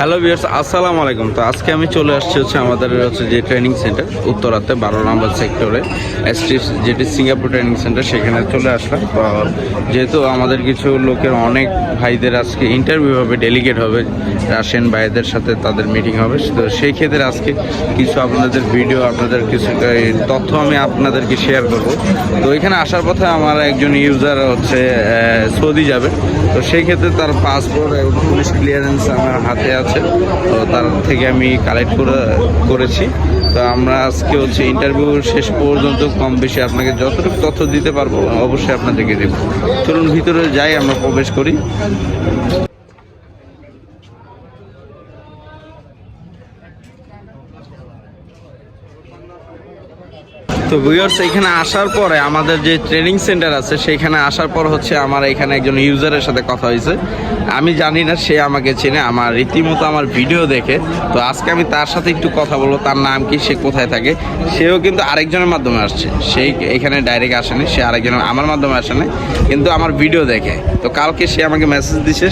Hello বিয়ার্স আসসালামু আলাইকুম। তো আজকে আমি চলে আসছি হচ্ছে আমাদের হচ্ছে যে ট্রেনিং সেন্টার উত্তরাতে, বারো নম্বর সেক্টরে এসটি যেটি সিঙ্গাপুর ট্রেনিং সেন্টার সেখানে চলে আসলাম। তো যেহেতু আমাদের কিছু লোকের অনেক ভাইদের আজকে ইন্টারভিউ হবে ডেলিগেট হবে রাশিয়ান ভাইদের সাথে তাদের মিটিং হবে। তো সেই ক্ষেত্রে আজকে কিছু আপনাদের ভিডিও আপনাদের কিছু তথ্য আমি আপনাদেরকে শেয়ার করব। তো এখানে আসার পথে আমার একজন ইউজার হচ্ছে সৌদি যাবে। তো সেই ক্ষেত্রে তার পাসপোর্ট এবং পুলিশ ক্লিয়ারেন্স আমার হাতে আছে। তো তার থেকে আমি কালেক্ট করে, করেছি। তো আমরা আজকে হচ্ছে ইন্টারভিউ শেষ পর্যন্ত কম বেশি আপনাকে যতটুকু তথ্য দিতে পারব, অবশ্যই আপনাদেরকে দেবো। চলুন ভিতরে যাই, আমরা প্রবেশ করি। তো ভিউয়ার্স এখানে আসার পরে আমাদের যে ট্রেনিং সেন্টার আছে, সেখানে আসার পর হচ্ছে আমার এখানে একজন ইউজারের সাথে কথা হয়েছে। আমি জানি না সে আমাকে চেনে, আমার রীতিমতো আমার ভিডিও দেখে। তো আজকে আমি তার সাথে একটু কথা বলব, তার নাম কি, সে কোথায় থাকে। সেও কিন্তু আরেকজনের মাধ্যমে আসছে। সেই এখানে ডাইরেক্ট আসেনি, সে আরেকজনের, আমার মাধ্যমে আসেনি, কিন্তু আমার ভিডিও দেখে। তো কালকে সে আমাকে মেসেজ দিছে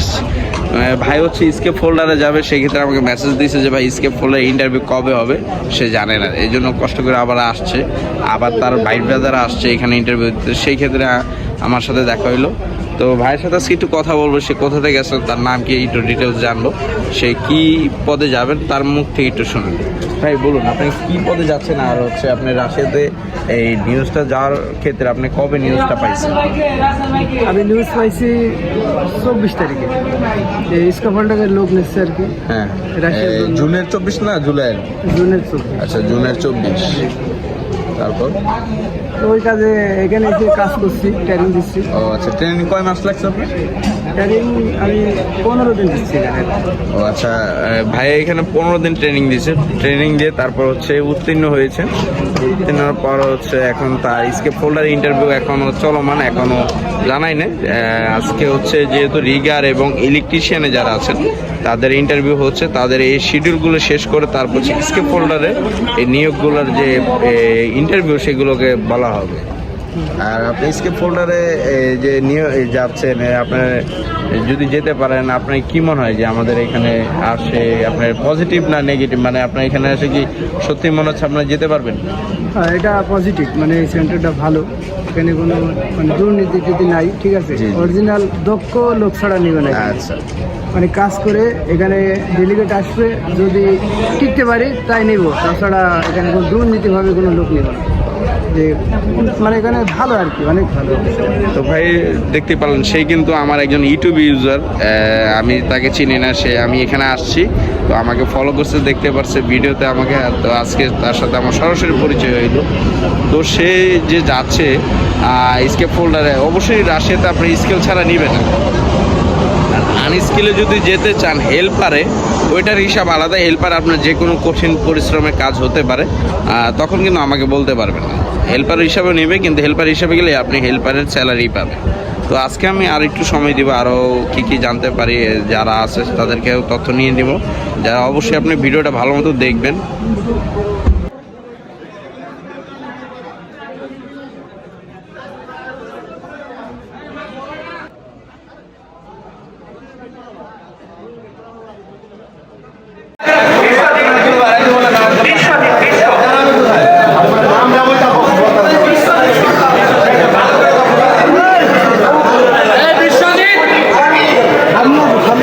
ভাই হচ্ছে স্কেপ ফোল্ডারে যাবে সেই ক্ষেত্রে আমাকে মেসেজ দিয়েছে যে, ভাই স্কেপ ফোল্ডার ইন্টারভিউ কবে হবে? সে জানে না। এই জন্য কষ্ট করে আবার আসছে। আবার তার ভাই ব্রাদার আসছে এখানে ইন্টারভিউ দিতে। সেই ক্ষেত্রে আমার সাথে দেখা হইল। তো ভাইয়ের সাথে আজকে একটু কথা বলব। সে কোথা থেকে গেছে, তার নাম কি, একটু ডিটেলস জানব। সে কি পদে যাবেন, তার মুখ থেকে একটু শুনুন। ভাই বলুন আপনি কি পদে যাচ্ছেন আর হচ্ছে আপনি রাশিয়াতে এই নিউজটা যাওয়ার ক্ষেত্রে আপনি কবে নিউজটা পাইছেন? আমি নিউজ পাইছি চব্বিশ তারিখে। এই স্কাফল্ডারের লোক নিচ্ছে আর কি। হ্যাঁ এই জুনের চব্বিশ না জুলাইয়ের? জুনের চব্বিশ। আচ্ছা জুনের চব্বিশ। তারপর? ওই কাজে এখানে এসে কাজ করছি ট্রেনিং দিচ্ছি। ও আচ্ছা ট্রেনিং কয় মাস লাগছে আপনার? ট্রেনিং আমি পনেরো দিন দিচ্ছি এখানে। ও আচ্ছা ভাই এখানে পনেরো দিন ট্রেনিং দিয়েছে। ট্রেনিং দিয়ে তারপর হচ্ছে উত্তীর্ণ হয়েছে। উত্তীর্ণ হওয়ার পর হচ্ছে এখন তার স্কেপ ফোল্ডার ইন্টারভিউ এখনও চলমান এখনও জানাই না আজকে হচ্ছে যেহেতু রিগার এবং ইলেকট্রিশিয়ানে যারা আছেন তাদের ইন্টারভিউ হচ্ছে তাদের এই শিডিউলগুলো শেষ করে তারপর স্কেপ ফোল্ডারে এই নিয়োগগুলোর যে ইন্টারভিউ সেগুলোকে বলা হবে। আর আপনি স্কেপ ফোল্ডারে যে নিয়ে যাচ্ছেন আপনার যদি যেতে পারেন আপনার কি মনে হয় যে আমাদের এখানে আসে আপনার পজিটিভ না নেগেটিভ মানে আপনার এখানে এসে কি সত্যি মনে হচ্ছে আপনারা যেতে পারবেন? হ্যাঁ, এটা পজিটিভ মানে এই সেন্টারটা ভালো। এখানে কোনো মানে দুর্নীতি যদি নাই ঠিক আছে। অরিজিনাল দক্ষ লোক ছাড়া নিবে না। আচ্ছা। মানে কাজ করে এখানে ডেলিগেট আসবে, যদি টিকতে পারি তাই নেব। তাছাড়া এখানে কোনো দুর্নীতিভাবে কোনো লোক নেব যে মানে এখানে ভালো আর কি, অনেক ভালো। তো ভাই, দেখতে পারলেন সেই কিন্তু আমার একজন ইউটিউব ইউজার আমি তাকে চিনি না, সে আমি এখানে আসছি। তো আমাকে ফলো করছে, দেখতে পারছে ভিডিওতে আমাকে তো আজকে তার সাথে আমার সরাসরি পরিচয় হইল। তো সে যে যাচ্ছে স্কেপ ফোল্ডারে অবশ্যই রাশিয়াতে আপনি স্কেল ছাড়া নিবে না। আনস্কিলে যদি যেতে চান হেল্পারে, ওইটার হিসাব আলাদা। হেল্পার আপনার যে কোনো কঠিন পরিশ্রমের কাজ হতে পারে। তখন কিন্তু আমাকে বলতে পারবেন না। হেল্পার হিসাবে নেবে, কিন্তু হেল্পার হিসাবে গেলে আপনি হেল্পারের স্যালারি পাবেন। তো আজকে আমি আর একটু সময় দিব, আরও কী কী জানতে পারি, যারা আছে তাদেরকেও তথ্য নিয়ে দিব যারা অবশ্যই আপনি ভিডিওটা ভালো মতো দেখবেন বিশ্বজিৎ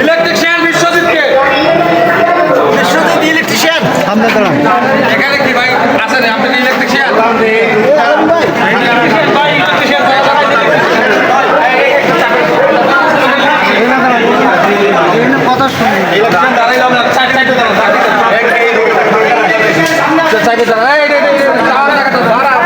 ইলেকট্রিশিয়ান বিশ্বজিৎকে বিশ্বজিৎ ইলেকট্রিশিয়ান সামনে দাঁড়ান এখানে কি ভাই আছে রে আপনি ইলেকট্রিশিয়ান ইলেকট্রিশিয়ান ভাই ইলেকট্রিশিয়ান কথা শুনে ইলেকট্রিশিয়ান দাঁড়াইলাম না সাইড সাইডে দাঁড়ান সাইডে দাঁড়ান সাইডে দাঁড়ান এই রে রে দাঁড়া দাঁড়া